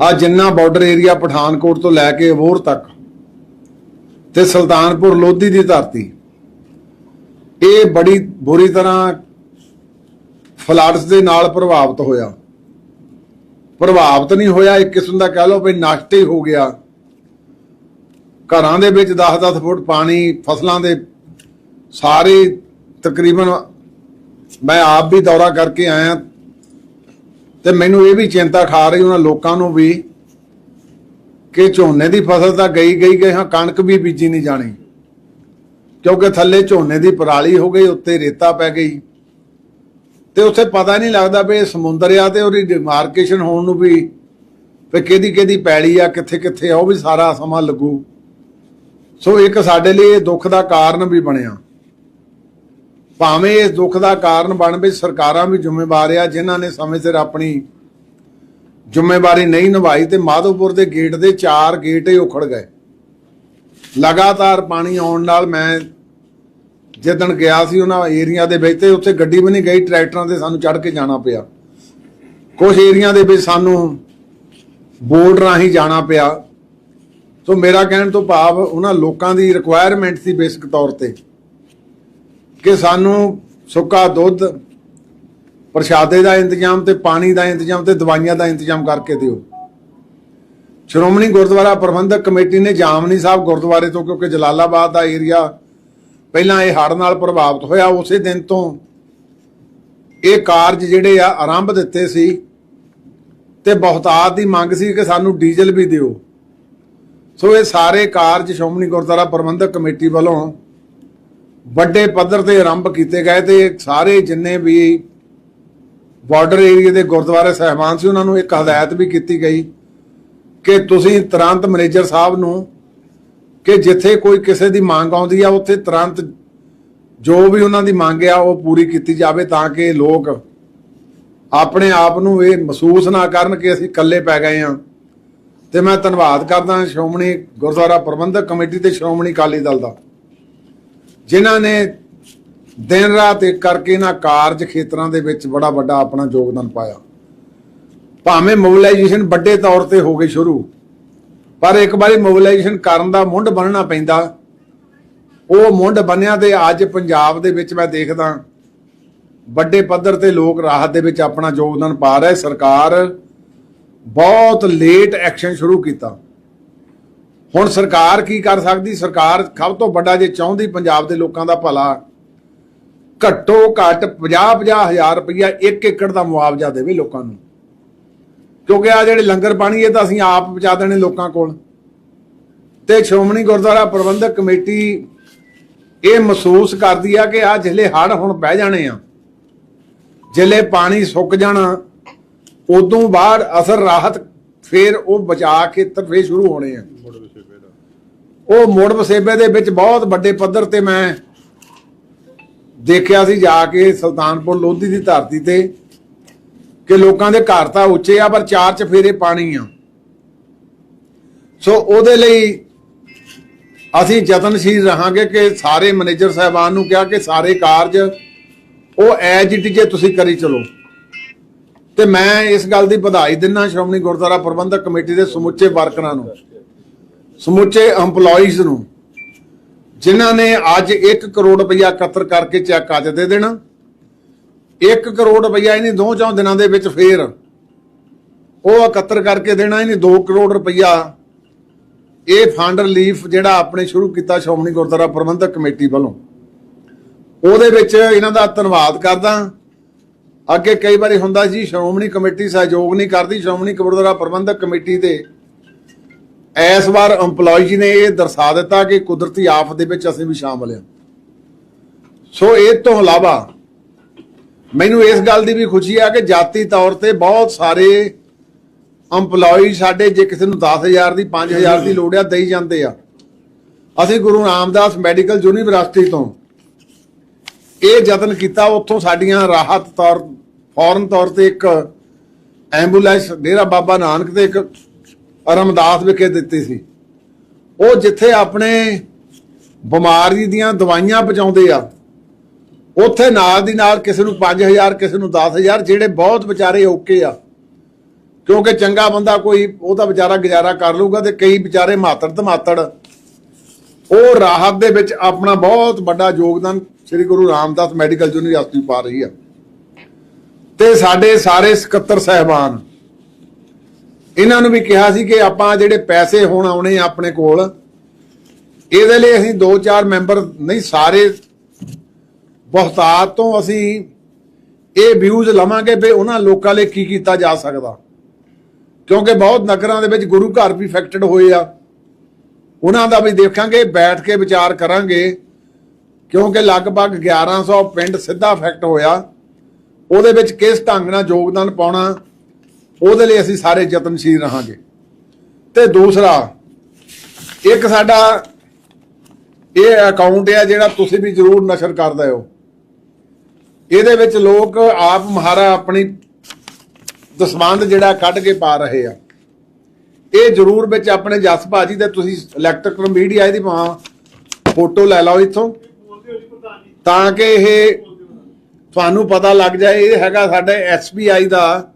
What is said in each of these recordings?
ਆ ਜਿੰਨਾ border area Pathankot ਤੋਂ ਲੈ ਕੇ ਅਬੋਹਰ ਤੱਕ ਤੇ ਸੁਲਤਾਨਪੁਰ ਲੋਧੀ ਦੀ ਧਰਤੀ, ਇਹ ਬੜੀ ਬੁਰੀ ਤਰ੍ਹਾਂ ਫਲੱਡਸ ਦੇ ਨਾਲ ਪ੍ਰਭਾਵਿਤ ਹੋਇਆ। ਪ੍ਰਭਾਵਿਤ ਨਹੀਂ ਹੋਇਆ, ਇੱਕ ਕਿਸਮ ਦਾ ਕਹਿ ਲਓ ਵੀ ਨਸ਼ਟ ਹੀ ਹੋ ਗਿਆ। ਘਰਾਂ ਦੇ ਵਿੱਚ 10-10 ਫੁੱਟ ਪਾਣੀ, ਫਸਲਾਂ ਦੇ ਸਾਰੇ ਤਕਰੀਬਨ ਮੈਂ ਆਪ ਵੀ ਦੌਰਾ ਕਰਕੇ ਆਇਆ ਤੇ ਮੈਨੂੰ ਇਹ ਵੀ ਚਿੰਤਾ ਖਾ ਰਹੀ ਉਹਨਾਂ ਲੋਕਾਂ ਨੂੰ ਵੀ ਕਿ ਝੋਨੇ ਦੀ ਫਸਲ ਤਾਂ ਗਈ ਗਈ ਗਈ, ਹਾਂ, ਕਣਕ ਵੀ ਬੀਜੀ ਨਹੀਂ ਜਾਣੀ। ਕਿਉਂਕਿ ਥੱਲੇ ਝੋਨੇ ਦੀ ਪਰਾਲੀ ਹੋ ਗਈ, ਉੱਤੇ ਰੇਤਾ ਪੈ ਗਈ। ਤੇ ਉੱਥੇ ਪਤਾ ਨਹੀਂ ਲੱਗਦਾ ਵੀ ਸਮੁੰਦਰ ਆ ਤੇ ਉਹਦੀ ਡਿਮਾਰਕੇਸ਼ਨ ਹੋਣ ਨੂੰ ਵੀ ਵੀ ਕਿਹਦੀ ਕਿਹਦੀ ਪੈਲੀ ਆ, ਕਿੱਥੇ ਕਿੱਥੇ ਆ, ਉਹ ਵੀ ਸਾਰਾ ਸਮਾਂ ਲੱਗੂ। ਸੋ ਇੱਕ ਸਾਡੇ ਲਈ ਇਹ ਦੁੱਖ ਦਾ ਕਾਰਨ ਵੀ ਬਣਿਆ। ਭਾਵੇਂ ਇਸ ਦੁੱਖ ਦਾ ਕਾਰਨ ਬਣ ਵੀ ਸਰਕਾਰਾਂ ਵੀ ਜ਼ਿੰਮੇਵਾਰ ਆ, ਜਿਨ੍ਹਾਂ ਨੇ ਸਮੇਂ ਸਿਰ ਆਪਣੀ ਜ਼ਿੰਮੇਵਾਰੀ ਨਹੀਂ ਨਿਭਾਈ ਤੇ ਮਾਧੋਪੁਰ ਦੇ ਗੇਟ ਦੇ ਚਾਰ ਗੇਟ ਹੀ ਉਖੜ ਗਏ। ਲਗਾਤਾਰ ਪਾਣੀ ਆਉਣ ਨਾਲ ਮੈਂ ਜਿੱਦਣ ਗਿਆ ਸੀ ਉਹਨਾਂ ਏਰੀਆ ਦੇ ਵਿੱਚ ਤੇ ਉੱਥੇ ਗੱਡੀ ਵੀ ਨਹੀਂ ਗਈ, ਟਰੈਕਟਰਾਂ ਤੇ ਸਾਨੂੰ ਚੜ੍ਹ ਕੇ ਜਾਣਾ ਪਿਆ। ਕੁਝ ਏਰੀਆ ਦੇ ਵਿੱਚ ਸਾਨੂੰ ਬੋਰਡ ਰਾਹੀਂ ਜਾਣਾ ਪਿਆ। ਸੋ ਮੇਰਾ ਕਹਿਣ ਤੋਂ ਭਾਵ ਉਹਨਾਂ ਲੋਕਾਂ ਦੀ ਰਿਕੁਆਇਰਮੈਂਟ ਸੀ ਬੇਸਿਕ ਤੌਰ ਤੇ। ਕਿ ਸਾਨੂੰ ਸੁੱਕਾ ਦੁੱਧ ਪ੍ਰਸ਼ਾਦੇ ਦਾ ਇੰਤਜ਼ਾਮ ਤੇ ਪਾਣੀ ਦਾ ਇੰਤਜ਼ਾਮ ਤੇ ਦਵਾਈਆਂ ਦਾ ਇੰਤਜ਼ਾਮ ਕਰਕੇ ਦਿਓ। ਸ਼੍ਰੋਮਣੀ ਗੁਰਦੁਆਰਾ ਪ੍ਰਬੰਧਕ ਕਮੇਟੀ ਨੇ ਜਾਮਨੀ ਸਾਹਿਬ ਗੁਰਦੁਆਰੇ ਤੋਂ, ਕਿਉਂਕਿ ਜਲਾਲਾਬਾਦ ਦਾ ਏਰੀਆ ਪਹਿਲਾਂ ਇਹ ਹੜ੍ਹ ਨਾਲ ਪ੍ਰਭਾਵਿਤ ਹੋਇਆ, ਉਸੇ ਦਿਨ ਤੋਂ ਇਹ ਕਾਰਜ ਜਿਹੜੇ ਆ ਆਰੰਭ ਦਿੱਤੇ ਸੀ ਤੇ ਬਹੁਤਾਤ ਦੀ ਮੰਗ ਸੀ ਕਿ ਸਾਨੂੰ ਡੀਜ਼ਲ ਵੀ ਦਿਓ। ਸੋ ਇਹ ਸਾਰੇ ਕਾਰਜ ਸ਼੍ਰੋਮਣੀ ਗੁਰਦੁਆਰਾ ਪ੍ਰਬੰਧਕ ਕਮੇਟੀ ਵੱਲੋਂ ਵੱਡੇ ਪੱਧਰ ਤੇ ਆਰੰਭ ਕੀਤੇ ਗਏ ਤੇ ਸਾਰੇ ਜਿੰਨੇ ਵੀ ਬਾਰਡਰ ਏਰੀਆ ਦੇ ਗੁਰਦੁਆਰੇ ਸਹਿਬਾਨ ਸੀ, ਉਹਨਾਂ ਨੂੰ ਇੱਕ ਹਦਾਇਤ ਵੀ ਕੀਤੀ ਗਈ ਕਿ ਤੁਸੀਂ ਤੁਰੰਤ ਮੈਨੇਜਰ ਸਾਹਿਬ ਨੂੰ ਕਿ ਜਿੱਥੇ ਕੋਈ ਕਿਸੇ ਦੀ ਮੰਗ ਆਉਂਦੀ ਆ, ਉੱਥੇ ਤੁਰੰਤ ਜੋ ਵੀ ਉਹਨਾਂ ਦੀ ਮੰਗ ਆ, ਉਹ ਪੂਰੀ ਕੀਤੀ ਜਾਵੇ ਤਾਂ ਕਿ ਲੋਕ ਆਪਣੇ ਆਪ ਨੂੰ ਇਹ ਮਹਿਸੂਸ ਨਾ ਕਰਨ ਕਿ ਅਸੀਂ ਇਕੱਲੇ ਪੈ ਗਏ ਹਾਂ ਤੇ ਮੈਂ ਧੰਨਵਾਦ ਕਰਦਾ ਸ਼੍ਰੋਮਣੀ ਗੁਰਦੁਆਰਾ ਪ੍ਰਬੰਧਕ ਕਮੇਟੀ ਤੇ ਸ਼੍ਰੋਮਣੀ ਅਕਾਲੀ ਦਲ ਦਾ। ਜਿਨ੍ਹਾਂ ਨੇ ਦਿਨ ਰਾਤ ਇੱਕ ਕਰਕੇ ਇਹਨਾਂ ਕਾਰਜ ਖੇਤਰਾਂ ਦੇ ਵਿੱਚ ਬੜਾ ਵੱਡਾ ਆਪਣਾ ਯੋਗਦਾਨ ਪਾਇਆ। ਭਾਵੇਂ ਮੋਬਿਲਾਈਜੇਸ਼ਨ ਵੱਡੇ ਤੌਰ ਤੇ ਹੋ ਗਈ ਸ਼ੁਰੂ, ਪਰ ਇੱਕ ਵਾਰੀ ਮੋਬਿਲਾਈਜੇਸ਼ਨ ਕਰਨ ਦਾ ਮੁੰਡ ਬੰਨਣਾ ਪੈਂਦਾ। ਉਹ ਮੁੰਡ ਬੰਨਿਆ ਤੇ ਅੱਜ ਪੰਜਾਬ ਦੇ ਵਿੱਚ ਮੈਂ ਦੇਖਦਾ, ਵੱਡੇ ਪੱਧਰ ਤੇ ਲੋਕ ਰਾਹਤ ਦੇ ਵਿੱਚ ਆਪਣਾ ਯੋਗਦਾਨ ਪਾ ਰਹੇ। ਸਰਕਾਰ ਬਹੁਤ ਲੇਟ ਐਕਸ਼ਨ ਸ਼ੁਰੂ ਕੀਤਾ। ਹੁਣ ਸਰਕਾਰ ਕੀ ਕਰ ਸਕਦੀ? ਸਰਕਾਰ ਸਭ ਤੋਂ ਵੱਡਾ ਜੇ ਚਾਹੁੰਦੀ ਪੰਜਾਬ ਦੇ ਲੋਕਾਂ ਦਾ ਭਲਾ, ਘੱਟੋ ਘੱਟ 50-50 ਹਜ਼ਾਰ ਰੁਪਇਆ ਇੱਕ ਏਕੜ ਦਾ ਮੁਆਵਜ਼ਾ ਦੇਵੇ ਲੋਕਾਂ ਨੂੰ। ਕਿਉਂਕਿ ਆ ਜਿਹੜੇ ਲੰਗਰ ਪਾਣੀ ਇਹ ਤਾਂ ਅਸੀਂ ਆਪ ਪਹੁੰਚਾ ਦੇਣੇ ਲੋਕਾਂ ਕੋਲ। ਤੇ ਸ਼੍ਰੋਮਣੀ ਗੁਰਦੁਆਰਾ ਪ੍ਰਬੰਧਕ ਕਮੇਟੀ ਇਹ ਮਹਿਸੂਸ ਕਰਦੀ ਆ ਕਿ ਆ ਜਿਹੜੇ ਹੜ ਹੁਣ ਬਹਿ ਜਾਣੇ ਆ। ਜਿਹੜੇ ਪਾਣੀ ਸੁੱਕ ਜਾਣਾ, ਉਦੋਂ ਬਾਅਦ ਅਸਰ ਰਾਹਤ ਫਿਰ ਉਹ ਬਚਾ ਕੇ ਤਰਫੇ ਸ਼ੁਰੂ ਹੋਣੇ ਆ। ਉਹ ਮੋੜ ਵਸੇਬੇ ਦੇ ਵਿੱਚ ਬਹੁਤ ਵੱਡੇ ਪੱਧਰ ਤੇ ਮੈਂ ਦੇਖਿਆ ਸੀ ਜਾ ਕੇ ਸੁਲਤਾਨਪੁਰ ਲੋਧੀ ਦੀ ਧਰਤੀ ਤੇ ਕਿ ਲੋਕਾਂ ਦੇ ਘਰ ਤਾਂ ਉੱਚੇ ਆ ਪਰ ਚਾਰ ਚਫੇਰੇ ਪਾਣੀ ਆ। ਸੋ ਉਹਦੇ ਲਈ ਅਸੀਂ ਯਤਨਸ਼ੀਲ ਰਹਾਂਗੇ ਕਿ ਸਾਰੇ ਮੈਨੇਜਰ ਸਾਹਿਬਾਨ ਨੂੰ ਕਿਹਾ ਕਿ ਸਾਰੇ ਕਾਰਜ ਉਹ ਐਜ ਇਟ ਜੇ ਤੁਸੀਂ ਕਰੀ ਚਲੋ। ਤੇ ਮੈਂ ਇਸ ਗੱਲ ਦੀ ਵਧਾਈ ਦਿੰਦਾ ਸ਼੍ਰੋਮਣੀ ਗੁਰਦੁਆਰਾ ਪ੍ਰਬੰਧਕ ਕਮੇਟੀ ਦੇ ਸਮੁੱਚੇ ਵਰਕਰਾਂ ਨੂੰ, ਸਮੁੱਚੇ EMPLOYEES ਨੂੰ, ਜਿਨ੍ਹਾਂ ਨੇ ਅੱਜ 1 ਕਰੋੜ ਰੁਪਇਆ ਇਕੱਤਰ ਕਰਕੇ ਚੈੱਕ ਅੱਜ ਦੇ ਦੇਣਾ। 1 ਕਰੋੜ ਰੁਪਇਆ ਇਹਨੇ ਦੋ ਚੌਂ ਦਿਨਾਂ ਦੇ ਵਿੱਚ ਫੇਰ ਉਹ ਇਕੱਤਰ ਕਰਕੇ ਦੇਣਾ ਇਹਨੇ 2 ਕਰੋੜ ਰੁਪਇਆ। ਇਹ ਫੰਡ ਰਿਲੀਫ ਜਿਹੜਾ ਆਪਣੇ ਸ਼ੁਰੂ ਕੀਤਾ ਸ਼੍ਰੋਮਣੀ ਗੁਰਦੁਆਰਾ ਪ੍ਰਬੰਧਕ ਕਮੇਟੀ ਵੱਲੋਂ। ਉਹਦੇ ਵਿੱਚ ਇਹਨਾਂ ਦਾ ਧੰਨਵਾਦ ਕਰਦਾ। ਅੱਗੇ ਕਈ ਵਾਰੀ ਹੁੰਦਾ ਜੀ, ਸ਼੍ਰੋਮਣੀ ਕਮੇਟੀ ਸਹਿਯੋਗ ਨਹੀਂ ਕਰਦੀ, ਸ਼੍ਰੋਮਣੀ ਗੁਰਦੁਆਰਾ ਪ੍ਰਬੰਧਕ ਕਮੇਟੀ ਦੇ। ਇਸ ਵਾਰ EMPLOYEE ਨੇ ਇਹ ਦਰਸਾ ਦਿੱਤਾ ਕਿ ਕੁਦਰਤੀ ਆਫਤ ਦੇ ਵਿੱਚ ਅਸੀਂ ਵੀ ਸ਼ਾਮਲ ਹਾਂ। ਸੋ ਇਹ ਤੋਂ ਇਲਾਵਾ ਮੈਨੂੰ ਇਸ ਗੱਲ ਦੀ ਵੀ ਖੁਸ਼ੀ ਆ ਕਿ ਜਾਤੀ ਤੌਰ ਤੇ ਬਹੁਤ ਸਾਰੇ EMPLOYEE ਸਾਡੇ ਜੇ ਕਿਸੇ ਨੂੰ 10000 ਦੀ 5000 ਦੀ ਲੋੜ ਆ, ਦੇਈ ਜਾਂਦੇ ਆ। ਅਸੀਂ ਗੁਰੂ ਰਾਮਦਾਸ ਮੈਡੀਕਲ ਯੂਨੀਵਰਸਿਟੀ ਤੋਂ ਇਹ ਯਤਨ ਕੀਤਾ, ਉੱਥੋਂ ਸਾਡੀਆਂ ਰਾਹਤ ਤੌਰ ਫੌਰਨ ਤੌਰ ਤੇ ਇੱਕ ਐਂਬੂਲੈਂਸ, ਡੇਰਾ ਬਾਬਾ ਨਾਨਕ ਤੇ ਇੱਕ ਰਮਦਾਸ ਵਿਖੇ ਦਿੱਤੀ ਸੀ। ਉਹ ਜਿੱਥੇ ਆਪਣੇ ਬਿਮਾਰੀ ਦੀਆਂ ਦਵਾਈਆਂ ਪਹੁੰਚਾਉਂਦੇ ਆ, ਉੱਥੇ ਨਾਲ ਦੀ ਨਾਲ ਕਿਸੇ ਨੂੰ 5000 ਕਿਸੇ ਨੂੰ 10000 ਜਿਹੜੇ ਬਹੁਤ ਵਿਚਾਰੇ ਓਕੇ ਆ। ਕਿਉਂਕਿ ਚੰਗਾ ਬੰਦਾ ਕੋਈ ਉਹਦਾ ਵਿਚਾਰਾ ਗੁਜ਼ਾਰਾ ਕਰ ਲੂਗਾ ਤੇ ਕਈ ਵਿਚਾਰੇ ਮਾਤੜ ਧਮਾਤੜ ਉਹ ਰਾਹਤ ਦੇ ਵਿੱਚ ਆਪਣਾ ਬਹੁਤ ਵੱਡਾ ਯੋਗਦਾਨ ਸ੍ਰੀ ਗੁਰੂ ਰਾਮਦਾਸ ਮੈਡੀਕਲ ਯੂਨੀਵਰਸਿਟੀ ਪਾ ਰਹੀ ਆ। ਤੇ ਸਾਡੇ ਸਾਰੇ ਸਕੱਤਰ ਸਹਿਬਾਨ। ਇਹਨਾਂ ਨੂੰ ਵੀ ਕਿਹਾ ਸੀ ਕਿ ਆਪਾਂ ਜਿਹੜੇ ਪੈਸੇ ਹੁਣ ਆਉਣੇ ਆ ਆਪਣੇ ਕੋਲ, ਇਹਦੇ ਲਈ ਅਸੀਂ ਦੋ ਚਾਰ ਮੈਂਬਰ ਨਹੀਂ, ਸਾਰੇ ਬਹੁਤਾਤ ਤੋਂ ਅਸੀਂ ਇਹ ਵਿਊਜ਼ ਲਵਾਂਗੇ ਵੀ ਉਹਨਾਂ ਲੋਕਾਂ ਲਈ ਕੀ ਕੀਤਾ ਜਾ ਸਕਦਾ। ਕਿਉਂਕਿ ਬਹੁਤ ਨਗਰਾਂ ਦੇ ਵਿੱਚ ਗੁਰੂ ਘਰ ਵੀ ਇਫੈਕਟਡ ਹੋਏ ਆ। ਉਹਨਾਂ ਦਾ ਵੀ ਦੇਖਾਂਗੇ, ਬੈਠ ਕੇ ਵਿਚਾਰ ਕਰਾਂਗੇ, ਕਿਉਂਕਿ ਲਗਭਗ 1100 ਪਿੰਡ ਸਿੱਧਾ ਇਫੈਕਟ ਹੋਇਆ। ਉਹਦੇ ਵਿੱਚ ਕਿਸ ਢੰਗ ਨਾਲ ਯੋਗਦਾਨ ਪਾਉਣਾ, ਉਹਦੇ ਲਈ ਅਸੀਂ ਸਾਰੇ ਯਤਨਸ਼ੀਲ ਰਹਾਂਗੇ। ਤੇ ਦੂਸਰਾ, ਇੱਕ ਸਾਡਾ ਇਹ ਅਕਾਊਂਟ ਹੈ ਜਿਹੜਾ ਤੁਸੀਂ ਵੀ ਜ਼ਰੂਰ ਨਸ਼ਰ ਕਰਦੇ ਹੋ। ਇਹਦੇ ਵਿੱਚ ਲੋਕ ਆਪ ਮਹਾਰਾ ਆਪਣੀ ਦਸਵੰਦ ਜਿਹੜਾ ਕੱਢ ਕੇ ਪਾ ਰਹੇ ਆ। ਇਹ ਜ਼ਰੂਰ ਵਿੱਚ ਆਪਣੇ ਜਸ ਭਾਜੀ ਤੇ ਤੁਸੀਂ ਇਲੈਕਟ੍ਰਿਕਲ ਮੀਡੀਆ ਇਹਦੀ ਭਾਂ ਫੋਟੋ ਲੈ ਲਓ ਇੱਥੋਂ। ਤਾਂ ਕਿ ਇਹ ਤੁਹਾਨੂੰ ਪਤਾ ਲੱਗ ਜਾਏ, ਇਹ ਹੈਗਾ ਸਾਡੇ SBI the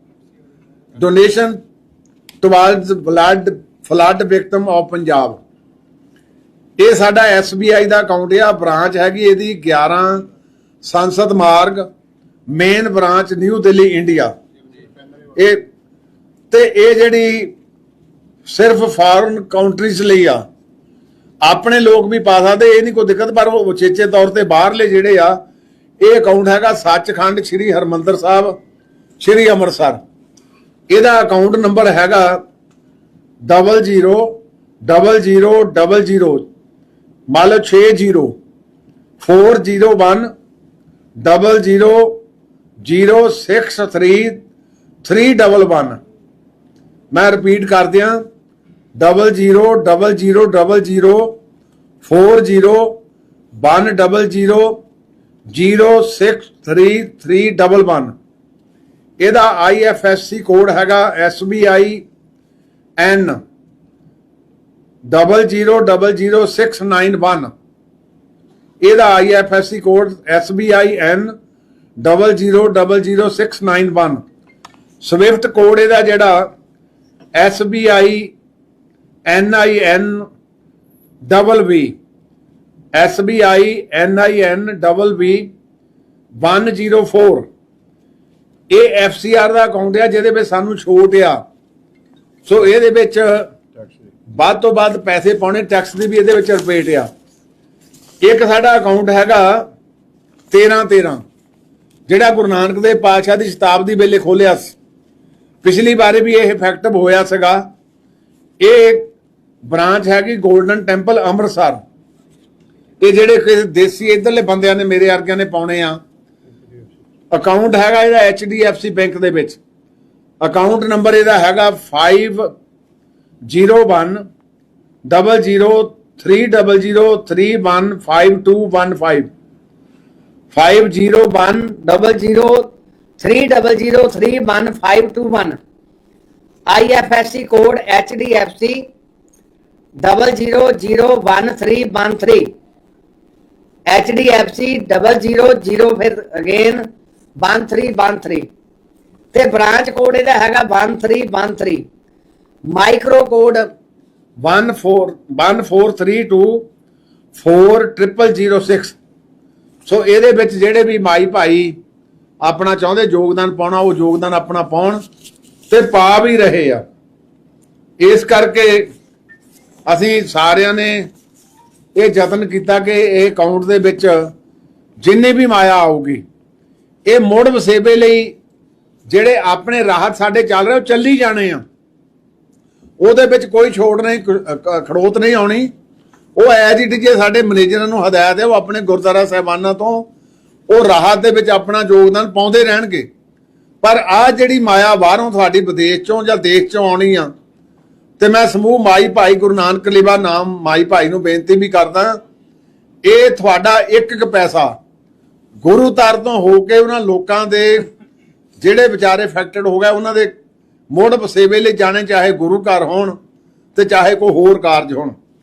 donation towards blood flood victim of Punjab ਇਹ ਸਾਡਾ SBI ਦਾ ਅਕਾਊਂਟ ਆ ਬ੍ਰਾਂਚ ਹੈਗੀ ਇਹਦੀ 11 Sansad Marg main branch New Delhi India ਇਹ, ਤੇ ਇਹ ਜਿਹੜੀ ਸਿਰਫ ਫਾਰਨ ਕੰਟਰੀਜ਼ ਲਈ ਆ। ਆਪਣੇ ਲੋਕ ਵੀ ਪਾ ਸਕਦੇ, ਇਹ ਨਹੀਂ ਕੋਈ ਦਿੱਕਤ, ਪਰ ਉਹ ਉਚੇਚੇ ਤੌਰ ਤੇ ਬਾਹਰਲੇ ਜਿਹੜੇ ਆ ਇਹ ਅਕਾਊਂਟ ਹੈਗਾ ਸੱਚਖੰਡ ਸ੍ਰੀ ਹਰਮੰਦਰ ਸਾਹਿਬ, ਸ੍ਰੀ ਅੰਮ੍ਰਿਤਸਰ। ਇਹਦਾ ਅਕਾਊਂਟ ਨੰਬਰ ਹੈਗਾ 00 00 00 ਮੰਨ ਲਓ 60 401 00 063 311 ਮੈਂ ਰਿਪੀਟ ਕਰ ਦਿਆਂ। 00 00 00 40 100 063311 ਇਹਦਾ IFSC ਕੋਡ ਹੈਗਾ SBI N 0000691 ਇਹਦਾ IFSC code SBI N 0000691 swift code ਇਹਦਾ ਜਿਹੜਾ SBI NIN double V. SBI NIN double V 104 ਇਹ FCR ਦਾ ਅਕਾਊਂਟ ਆ, ਜਿਹਦੇ ਵਿੱਚ ਸਾਨੂੰ ਛੋਟ ਆ। ਸੋ ਇਹਦੇ ਵਿੱਚ ਵੱਧ ਤੋਂ ਵੱਧ ਪੈਸੇ ਪਾਉਣੇ ਟੈਕਸ ਦੀ ਵੀ ਇਹਦੇ ਵਿੱਚ ਰਿਪੇਟ ਆ। ਇੱਕ ਸਾਡਾ ਅਕਾਊਂਟ ਹੈਗਾ 13 13 ਜਿਹੜਾ ਗੁਰੂ ਨਾਨਕ ਦੇਵ ਪਾਤਸ਼ਾਹ ਦੀ ਸ਼ਤਾਬਦੀ ਵੇਲੇ ਖੋਲਿਆ ਸੀ। ਪਿਛਲੀ ਵਾਰੇ ਵੀ ਇਹ ਇਫੈਕਟਿਵ ਹੋਇਆ ਸੀਗਾ। ਇਹ ਬ੍ਰਾਂਚ ਹੈਗੀ 골ਡਨ ਟੈਂਪਲ ਅੰਮ੍ਰਿਤਸਰ। ਇਹ ਜਿਹੜੇ ਕਿਸੇ ਦੇਸੀ ਇਧਰਲੇ ਬੰਦਿਆਂ ਨੇ ਮੇਰੇ ਅਰਗਿਆਂ ਨੇ ਪਾਉਣੇ ਆ। ਅਕਾਊਂਟ ਹੈਗਾ ਇਹਦਾ HDFC ਬੈਂਕ ਦੇ ਵਿੱਚ। ਅਕਾਊਂਟ ਨੰਬਰ ਇਹਦਾ ਹੈਗਾ 501 3003015215 501003015215 IFSC code HDFC 0001313 HDFC double zero zero ਫਿਰ again one ਤੇ ਬ੍ਰਾਂਚ ਕੋਡ ਇਹਦਾ ਹੈਗਾ 1313 ਮਾਈਕਰੋ ਕੋਡ 14143240006 ਸੋ ਇਹਦੇ ਵਿੱਚ ਜਿਹੜੇ ਵੀ ਮਾਈ ਭਾਈ ਆਪਣਾ ਚਾਹੁੰਦੇ ਯੋਗਦਾਨ ਪਾਉਣਾ, ਉਹ ਯੋਗਦਾਨ ਆਪਣਾ ਪਾਉਣ ਤੇ ਪਾ ਵੀ ਰਹੇ ਆ। ਇਸ ਕਰਕੇ ਅਸੀਂ ਸਾਰਿਆਂ ਨੇ ਇਹ ਯਤਨ ਕੀਤਾ ਕਿ ਇਹ ਅਕਾਊਂਟ ਦੇ ਵਿੱਚ ਜਿੰਨੇ ਵੀ ਮਾਇਆ ਆਊਗੀ, ਇਹ ਮੁੜ ਵਸੇਬੇ ਲਈ ਜਿਹੜੇ ਆਪਣੇ ਰਾਹਤ ਸਾਡੇ ਚੱਲ ਰਹੇ, ਉਹ ਚੱਲੀ ਜਾਣੇ ਆ। ਉਹਦੇ ਵਿੱਚ ਕੋਈ ਛੋਟ ਨਹੀਂ ਖੜੋਤ ਨਹੀਂ ਆਉਣੀ। ਉਹ ਐਜ ਇਟ ਜੇ ਸਾਡੇ ਮੈਨੇਜਰਾਂ ਨੂੰ ਹਦਾਇਤ ਹੈ, ਉਹ ਆਪਣੇ ਗੁਰਦੁਆਰਾ ਸਾਹਿਬਾਨਾਂ ਤੋਂ ਉਹ ਰਾਹਤ ਦੇ ਵਿੱਚ ਆਪਣਾ ਯੋਗਦਾਨ ਪਾਉਂਦੇ ਰਹਿਣਗੇ। ਪਰ ਆ ਜਿਹੜੀ ਮਾਇਆ ਬਾਹਰੋਂ ਤੁਹਾਡੀ ਵਿਦੇਸ਼ ਚੋਂ ਜਾਂ ਦੇਸ਼ ਚੋਂ ਆਉਣੀ ਆ ਤੇ ਮੈਂ ਸਮੂਹ ਮਾਈ ਭਾਈ ਗੁਰੂ ਨਾਨਕ ਲੇਵਾ ਨਾਮ ਮਾਈ ਭਾਈ ਨੂੰ ਬੇਨਤੀ ਵੀ ਕਰਦਾ ਇਹ ਤੁਹਾਡਾ ਇੱਕ ਇੱਕ ਪੈਸਾ ਗੁਰੂ ਤਰ ਤੋਂ ਹੋ ਕੇ ਉਹਨਾਂ ਲੋਕਾਂ ਦੇ ਜਿਹੜੇ ਵਿਚਾਰੇ ਇਫੈਕਟਡ ਹੋ ਗਏ, ਉਹਨਾਂ ਦੇ ਮੁੜ ਵਸੇਵੇ ਲਈ ਜਾਣੇ, ਚਾਹੇ ਗੁਰੂ ਘਰ ਹੋਣ ਤੇ ਚਾਹੇ ਕੋਈ ਹੋਰ ਕਾਰਜ ਹੋਣ।